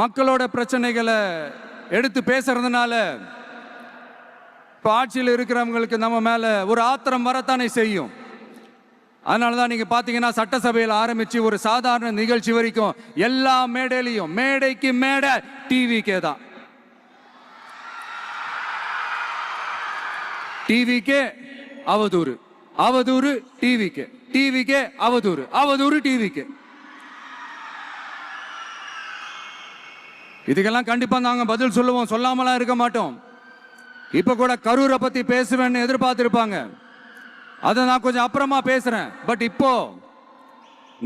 மக்களோட பிரச்சனைகளை எடுத்து பேசுறதுனால இப்போ ஆட்சியில் இருக்கிறவங்களுக்கு நம்ம மேலே ஒரு ஆத்திரம் வரத்தானே செய்யும். அதனால தான் நீங்கள் பார்த்தீங்கன்னா சட்டசபையில் ஆரம்பித்து ஒரு சாதாரண நிகழ்ச்சி வரைக்கும் எல்லா மேடையிலையும் மேடைக்கு மேடை டிவிக்கே தான். டிவிக்கே அவதூறு அவதூறு டிவிக்கு டிவிக்கே அவதூறு அவதூறு டிவிக்கு இதுக்கெல்லாம் கண்டிப்பாக நாங்கள் பதில் சொல்லுவோம். சொல்லாமலாம் இருக்க மாட்டோம். இப்போ கூட கரூரை பற்றி பேசுவேன்னு எதிர்பார்த்துருப்பாங்க. அதை நான் கொஞ்சம் அப்புறமா பேசுகிறேன் பட் இப்போ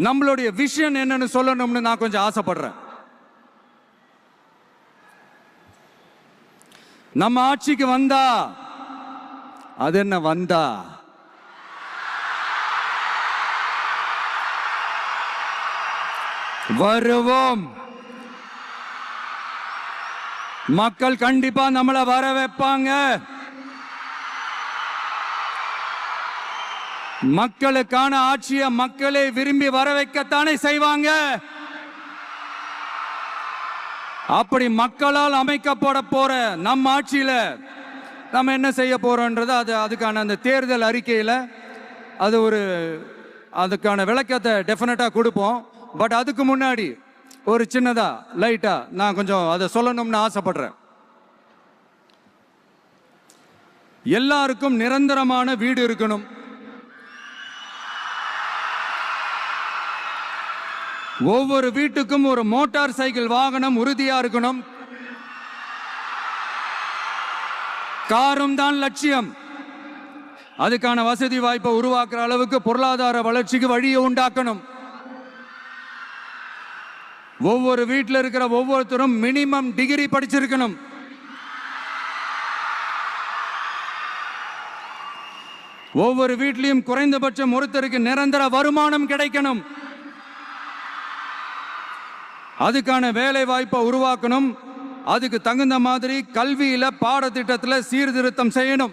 நம்மளுடைய விஷன் என்னன்னு சொல்லணும்னு நான் கொஞ்சம் ஆசைப்படுறேன். நம்ம ஆட்சிக்கு வந்தா அது என்ன வந்தா? வருவோம். மக்கள் கண்டிப்பா நம்மளை வர வைப்பாங்க. மக்களுக்கான ஆட்சியை மக்களை விரும்பி வர வைக்கத்தானே செய்வாங்க. அப்படி மக்களால் அமைக்கப்பட போற நம்ம ஆட்சியில நம்ம என்ன செய்ய போறோன்றது அது அதுக்கான அந்த தேர்தல் அறிக்கையில அது ஒரு அதுக்கான விளக்கத்தை டெஃபினட்டா கொடுப்போம். பட் அதுக்கு முன்னாடி ஒரு சின்னதா லைட்டா நான் கொஞ்சம் அதை சொல்லணும்னு ஆசைப்படுறேன். எல்லாருக்கும் நிரந்தரமான வீடு இருக்கணும். ஒவ்வொரு வீட்டுக்கும் ஒரு மோட்டார் சைக்கிள் வாகனம் உறுதியா இருக்கணும். காரும் தான் லட்சியம். அதுக்கான வசதி வாய்ப்பை உருவாக்குற அளவுக்கு பொருளாதார வளர்ச்சிக்கு வழியை உண்டாக்கணும். ஒவ்வொரு வீட்டில் இருக்கிற ஒவ்வொருத்தரும் மினிமம் டிகிரி படிச்சிருக்கணும். ஒவ்வொரு வீட்லையும் குறைந்தபட்சம் ஒருத்தருக்கு நிரந்தர வருமானம் கிடைக்கணும். அதுக்கான வேலை வாய்ப்பை உருவாக்கணும். அதுக்கு தகுந்த மாதிரி கல்வியில பாடத்திட்டத்தில் சீர்திருத்தம் செய்யணும்.